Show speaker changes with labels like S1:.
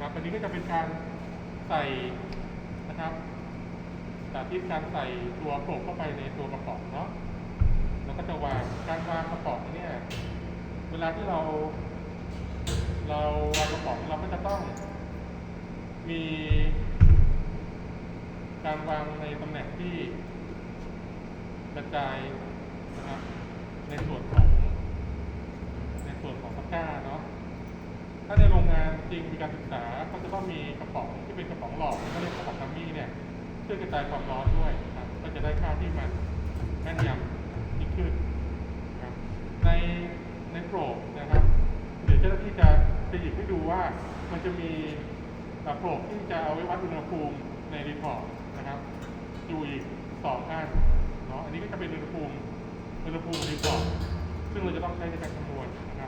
S1: ครับอันนี้ก็จะเป็นการใส่นะครับสาธิตการใส่ตัวโขลกเข้าไปในตัวกระป๋องเนาะแล้วก็จะวางการวางกระป๋องเนี่ยเวลาที่เรา เราวางกระป๋องเราก็จะต้อง มี การวางในตำแหน่งที่กระจายนะครับในส่วนของ ในส่วนของตะกร้าเนาะ ถ้าในโรงงาน จริงมีการศึกษาก็จะต้องมีกระป๋องที่เป็นกระป๋องหลอดก็เรียกกระป๋องดัมมี่เนี่ยช่วยกระจายความร้อนด้วยนะครับก็จะได้ค่าที่มันแม่นยำยิ่งขึ้นครับในในโปรบนะครับเดี๋ยวเจ้าหน้าที่จะไปหยิบให้ดูว่ามันจะมีโปรบที่จะเอาไว้วัดอุณหภูมิในรีพอร์ตนะครับอยู่อีกสองอันเนาะอันนี้ก็จะเป็นอุณหภูมิอุณหภูมิรีพอร์ตซึ่งเราจะต้องใช้ในการคำนวณนะครับ